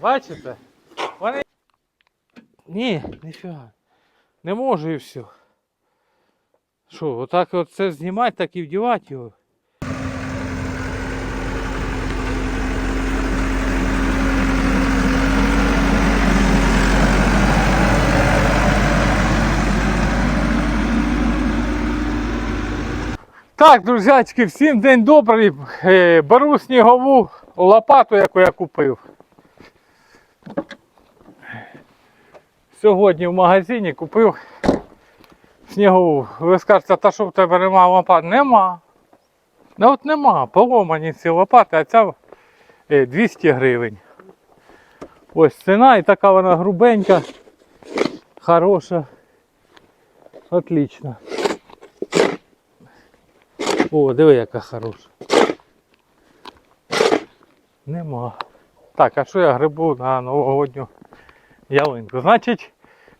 Бачите? Вони. Ні, ніфіга. Не можу і все. Що, отак от це знімати, так і вдівати його. Так, друзячки, всім день добрий. Е, Беру снігову лопату, яку я купив. Сьогодні в магазині купив снігову. Ви скажете, та що в тебе нема лопат? Нема. Ну от нема. Поломані ці лопати, а ця е, 200 гривень. Ось ціна і така вона грубенька, хороша. Отлично. О, диви, яка хороша. Нема. Так, а що я грибу на новогодню ялинку? Значить,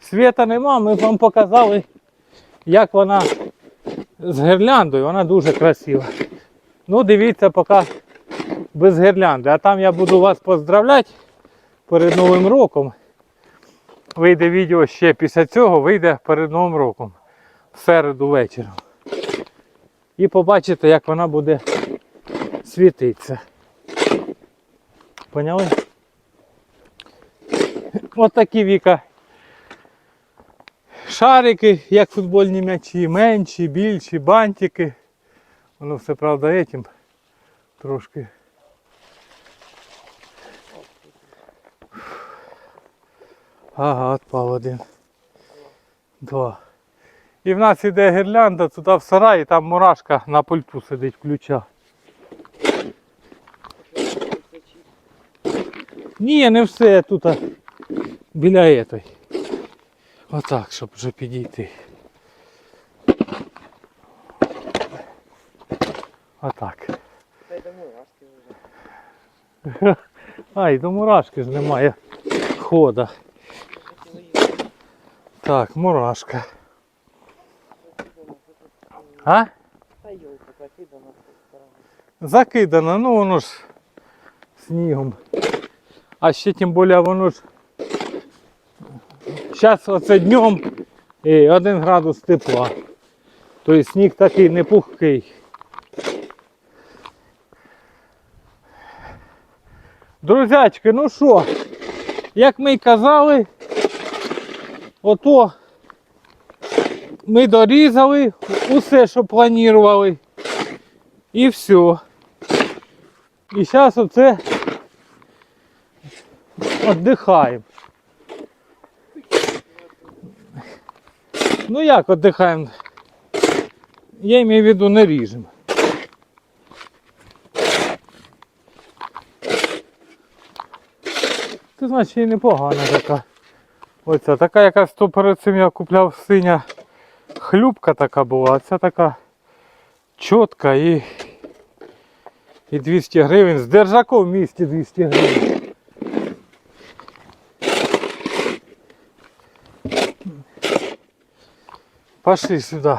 світа нема, ми вам показали, як вона з гірляндою, вона дуже красива. Ну, дивіться, поки без гірлянди. А там я буду вас поздравляти перед Новим роком. Вийде відео ще після цього, вийде перед Новим роком. В середу вечором і побачите, як вона буде світитися. Поняли? Ось такі віка. Шарики, як футбольні м'ячі, менші, більші, бантики. Воно все правда етім трошки. Ага, отпав один. Два. І в нас іде гірлянда туди в сарай, і там мурашка на пульту сидить ключа. Ні, не все тут а біля этой. Отак, щоб вже підійти. Отак. Та й до мурашки вже. Ай, до мурашки ж немає хода. Так, мурашка. А? Та йолка закидана з цієї сторони. Ну воно ж снігом. А ще тим більше воно ж. Зараз оце днем і 1 градус тепла. Тобто сніг такий не пухкий. Друзячки, ну що, як ми й казали, ото ми дорізали усе, що планували. І все. І зараз оце віддихаємо. Ну як віддихаємо? Я маю в виду не ріжемо. Це значить і непогана така. Оця така якась то перед цим я купляв синя хлюбка така була, а ця така чітка і, і 200 гривень. З держаком в місті 200 гривень. Пошли сюди.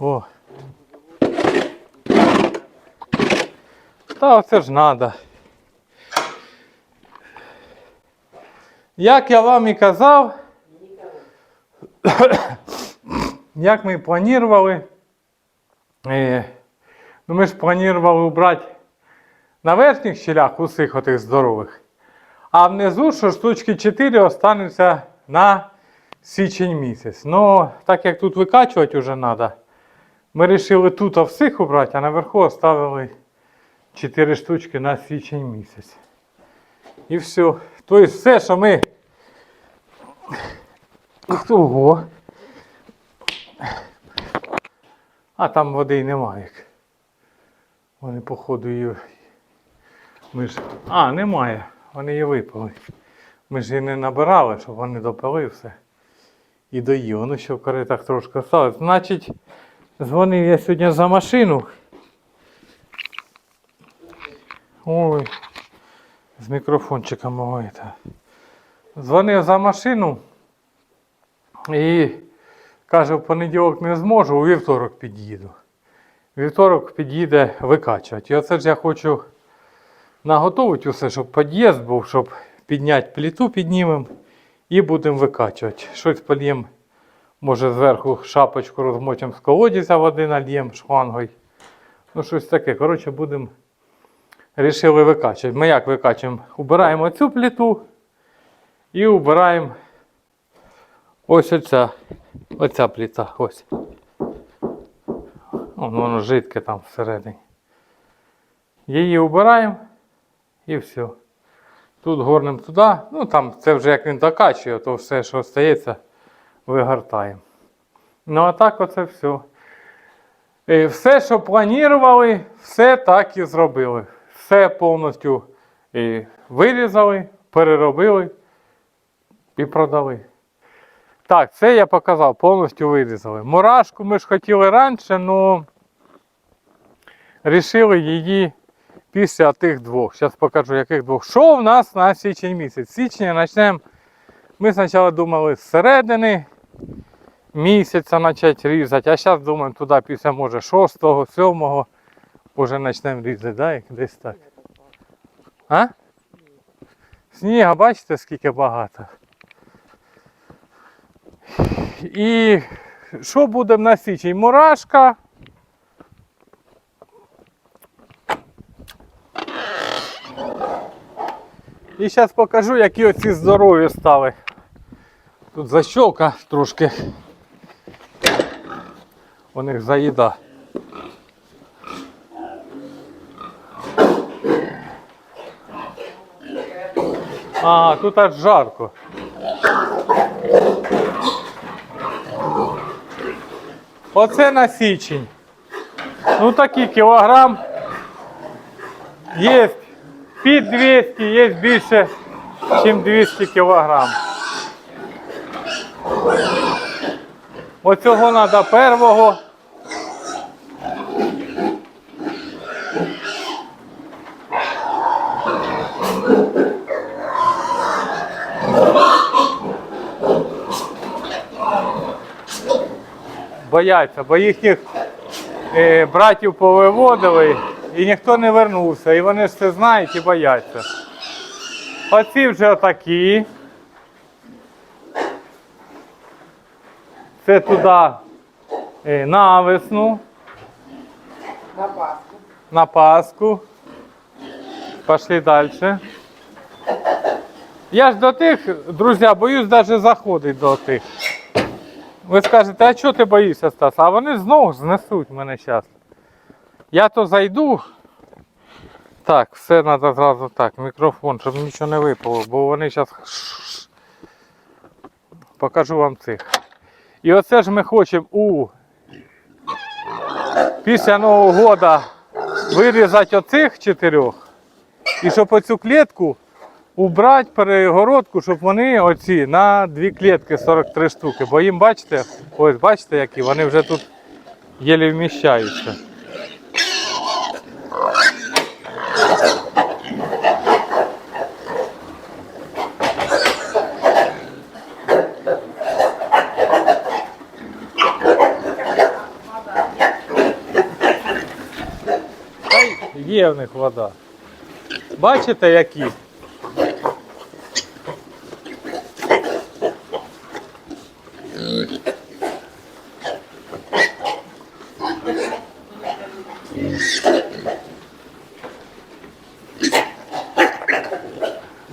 О. Та оце ж надо. Як я вам і казав, як ми планували, е, ну ми ж планували убрати на верхніх щелях усіх отих здорових, а внизу, що штучки 4 остануться на січень місяць. Ну, так як тут викачувати вже треба, ми вирішили тут всіх убрати, а наверху оставили 4 штучки на січень місяць. І все. Тобто все, що ми. Ого. А там води й немає. Вони, походу, її. Ми ж... А, немає. Вони її випили. Ми ж її не набирали, щоб вони допили все. І доїли. Ну, ще в коритах трошки осталось. Значить, дзвонив я сьогодні за машину. Ой, з мікрофончиком мого. Дзвонив за машину і каже, в понеділок не зможу, у вівторок під'їду. вівторок під'їде викачувати. І оце ж я хочу наготовити усе, щоб під'їзд був, щоб підняти плиту, піднімемо і будемо викачувати. Щось польємо, може зверху шапочку розмочимо з колодязя води нальємо шлангою. Ну, щось таке. Коротше, будемо рішили викачувати. Ми як викачуємо? Убираємо цю плиту і убираємо ось оця, оця плита. Ось. Вон, воно жидке там всередині. Її убираємо і все. Тут горнемо туди. Ну там це вже як він докачує, то все, що остається, вигортаємо. Ну а так оце все. Е, Все, що планували, все так і зробили. Все повністю е, вирізали, переробили і продали. Так, це я показав, повністю вирізали. Мурашку ми ж хотіли раніше, але рішили її після тих двох. Зараз покажу, яких двох. Що в нас на січень місяць? Січня почнемо. Ми спочатку думали з середини місяця почати різати, а зараз думаємо туди після може 6-го, 7-го вже почнемо різати, да? десь так. А? Сніга, бачите, скільки багато. І що будемо на січень? Мурашка. І зараз покажу, які оці здорові стали. Тут защолка трошки. У них заїда. А, тут аж жарко. Оце на січень. Ну такий кілограм. Є під 200, є більше, ніж 200 кілограм. Оцього треба первого. Бояться, бо їхніх е, братів повиводили і ніхто не вернувся. І вони ж це знають і бояться. Оці вже отакі. Це туди е, на весну, На Пасху. на Пасху. Пошли далі. Я ж до тих, друзі, боюсь навіть заходити до тих. Ви скажете, а чого ти боїшся, Стас? А вони знову знесуть мене зараз. Я то зайду. Так, все треба зразу так, мікрофон, щоб нічого не випало, бо вони зараз покажу вам цих. І оце ж ми хочемо у після Нового року вирізати оцих чотирьох. І щоб оцю клітку убрати перегородку, щоб вони оці на дві клітки 43 штуки. Бо їм бачите, ось бачите, які вони вже тут єлі вміщаються. Є в них вода. Бачите, які?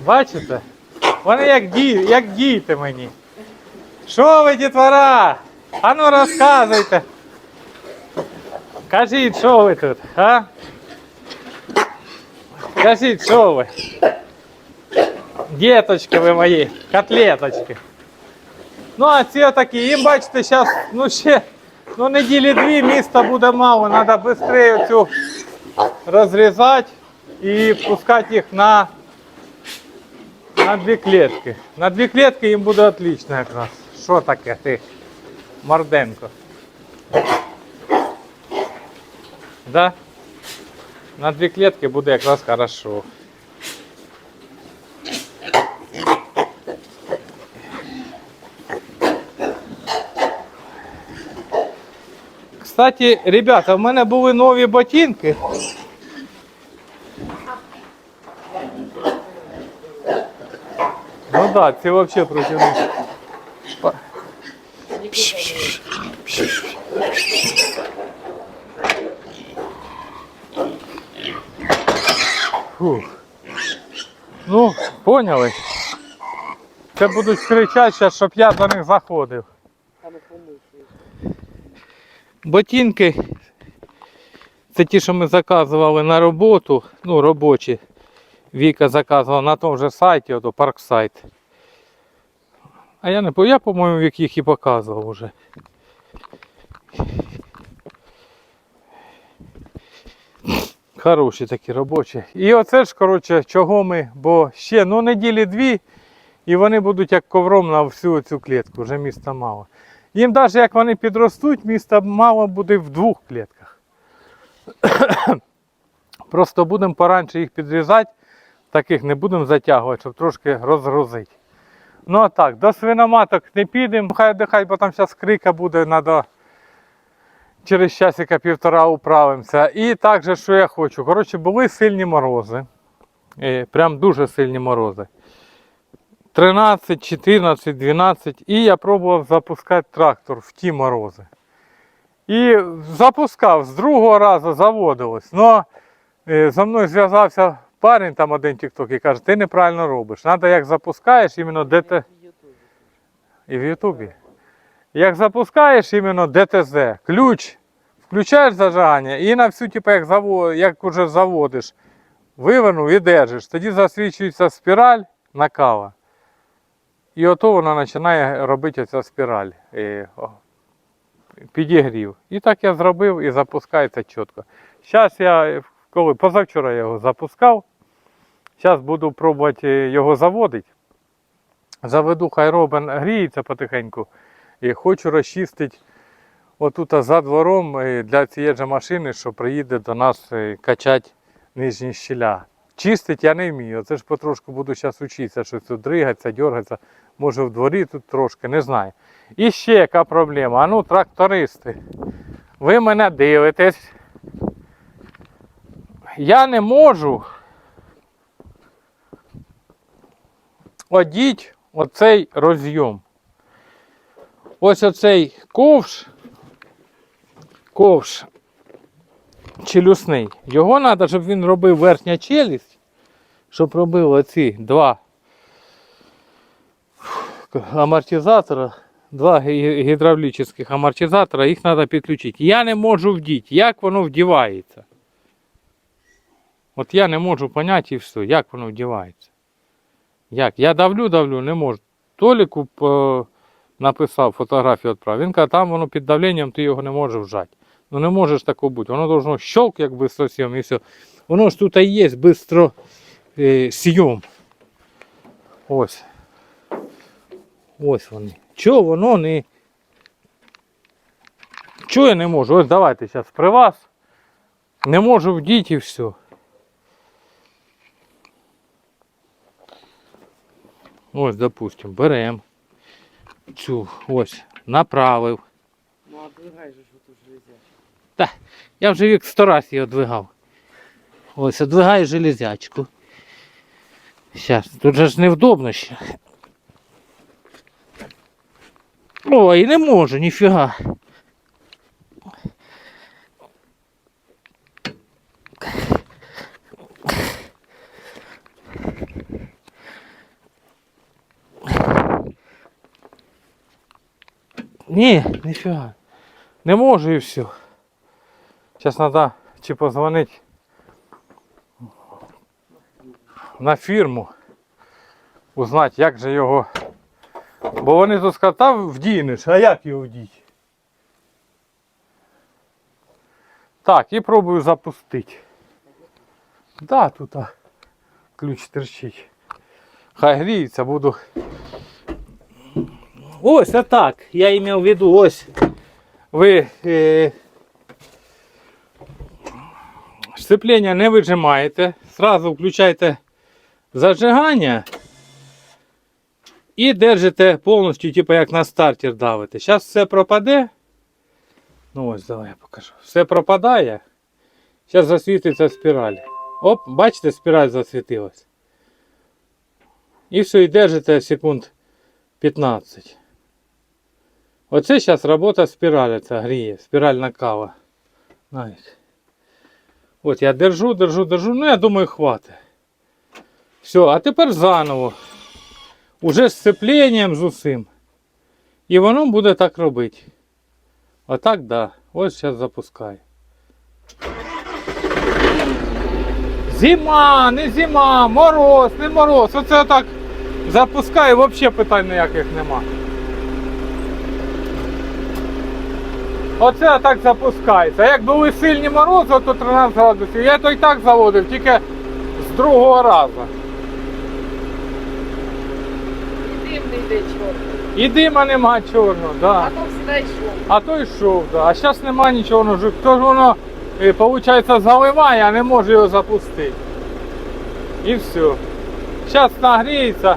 Бачите? Вони як, ді... як діти мені. Що ви, дітвора? Ану розказуйте. Кажіть, що ви тут, а? Кажіть, що ви? Діточки ви мої, котлеточки. Ну, а ці отакі, їм бачите, зараз, ну ще, ну неділі дві міста буде мало, треба швидше цю розрізати і пускати їх на, на дві клітки. На дві клітки їм буде отлично якраз. Що таке ти, Морденко? Да? На дві клітки буде якраз хорошо. Кстати, ребята, в мене були нові ботинки. Ну да, ці взагалі проти Фух. Ну, поняли. Це будуть кричати зараз, щоб я до них заходив. Ботинки. Це ті, що ми заказували на роботу, ну робочі. Віка заказувала на тому же сайті, ото парксайт. А я не я, по-моєму, Вік їх і показував уже. Хороші такі робочі. І оце ж, коротше, чого ми, бо ще ну, неділі дві, і вони будуть як ковром на всю цю клітку, вже міста мало. Їм навіть як вони підростуть, міста мало буде в двох клітках. Просто будемо поранше їх підрізати, таких не будемо затягувати, щоб трошки розгрузити. Ну а так, до свиноматок не підемо, хай дихай, бо там зараз крика буде, треба через часика півтора управимося. І також, що я хочу. Коротше, були сильні морози. Е, Прям дуже сильні морози. 13, 14, 12. І я пробував запускати трактор в ті морози. І запускав, з другого разу заводилось. Но е, за мною зв'язався парень, там один тікток, і каже, ти неправильно робиш. Треба як запускаєш, іменно де ти. І в Ютубі. Як запускаєш іменно ДТЗ, ключ, включаєш зажигання і на всю, типу, як, заво... як уже заводиш, вивернув і держиш. Тоді засвічується спіраль накала. І ото вона починає робити оця спіраль. е, Підігрів. І так я зробив і запускається чітко. Зараз я, коли позавчора я його запускав, зараз буду пробувати його заводити. Заведу, хай робин гріється потихеньку. І хочу розчистити отут за двором е, для цієї ж машини, що приїде до нас е, качати нижні щіля. Чистити я не вмію. Це ж потрошку буду зараз вчитися, що тут дригатися, дергатися. Може в дворі тут трошки, не знаю. І ще яка проблема. А ну, трактористи, ви мене дивитесь. Я не можу одіть оцей розйом. Ось оцей ковш, ковш челюсний. Його треба, щоб він робив верхня челюсть, щоб робив оці два амортизатора, два гі- гідравлічних амортизатора, їх треба підключити. Я не можу вдіти, як воно вдівається. От я не можу поняти і все, як воно вдівається. Як? Я давлю, давлю, не можу. Толіку по- написав фотографію відправив. Він каже, там воно під давленням ти його не можеш вжати. Ну не можеш такого бути. Воно должно щелк, як бистросйом і все. Воно ж тут і є бистро е, сйом. Ось. Ось вони. Чого воно не. Чого я не можу? Ось давайте зараз при вас. Не можу вдіти і все. Ось, допустим, беремо цю ось, направив. Ну а двигай же тут оту Та, Я вже вік сто раз її одвигав. Ось, одвигаю железячку. Зараз, тут же ж невдобно ще. Ой, не можу, ніфіга. Ні, ніфіга. Не можу і все. Зараз треба чи позвонити на фірму, узнати, як же його. Бо вони тут сказали, та вдінеш, а як його вдіти? Так, і пробую запустити. Да, тут ключ терчить. Хай гріється, буду. Ось отак. Я мав в виду, ось. Ви е, сцеплення не вижимаєте, сразу включаєте зажигання і держите повністю, типу як на стартер давите. Зараз все пропаде. Ну ось, давай я покажу. Все пропадає. Зараз засвітиться спіраль. Оп, бачите, спіраль засвітилась. І все, і держите секунд 15. Оце зараз робота спіралі, ця гріє, спіральна кава. Навіть. От я держу, держу, держу, ну я думаю, хватить. Все, а тепер заново. Уже з сцепленням з усім. І воно буде так робити. Отак, да. Ось зараз запускаю. Зима, не зима, мороз, не мороз. Оце отак запускаю, взагалі питань ніяких нема. Оце отак запускається. А Як були сильні морози, то 13 градусів. Я то і так заводив, тільки з другого разу. І дим не йде чорний. І дима нема чорного, да. А то всегда йшов. А то йшов, да. А зараз нема нічого, ну, хто ж воно, виходить, заливає, а не може його запустити. І все. Зараз нагріється.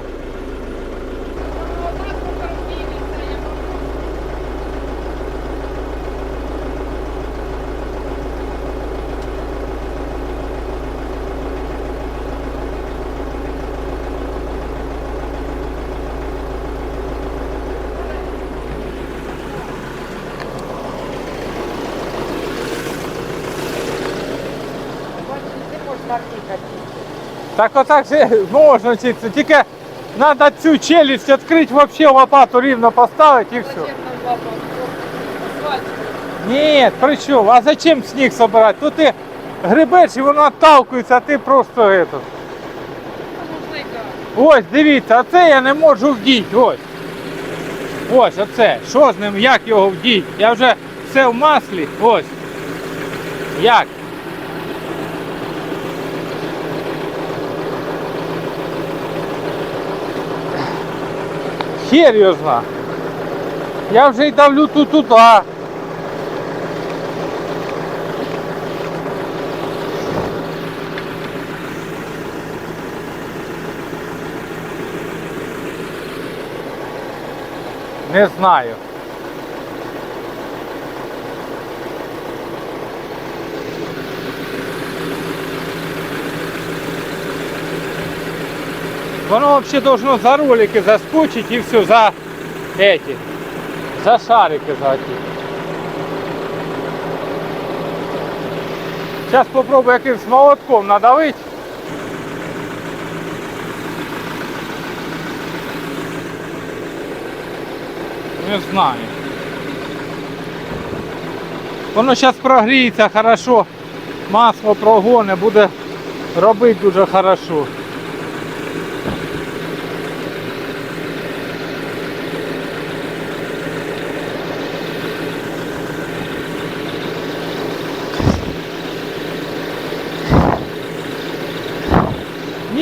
Так отак можна вчитися. Тільки треба цю челюсть відкрити, взагалі лопату рівно поставити і все. Ні, при чому? А зачем сніг собирати? Тут ти грибеш і воно отталкується, а ти просто так. Ось, дивіться, оце я не можу вдіти. Ось. Ось оце. Що з ним, як його вдіти? Я вже все в маслі. Ось. Як? Зна. Я вже й давлю тут туди. Не знаю. Воно вообще должно за ролики заскочить и все, за эти, за шарики за эти. Сейчас попробую якимсь молотком надавить. Не знаю. Воно зараз прогріється хорошо, масло прогоне, буде робити дуже хорошо.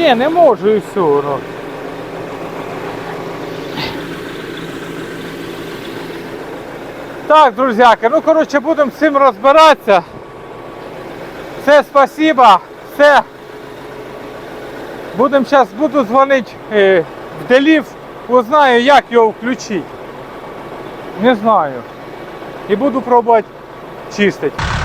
Ні, не можу і все. Ну. Так, друзяки, ну коротше будемо з цим розбиратися. Все, спасибо, все. Будемо зараз буду дзвонити е, в Делів, узнаю, як його включити. Не знаю. І буду пробувати чистити.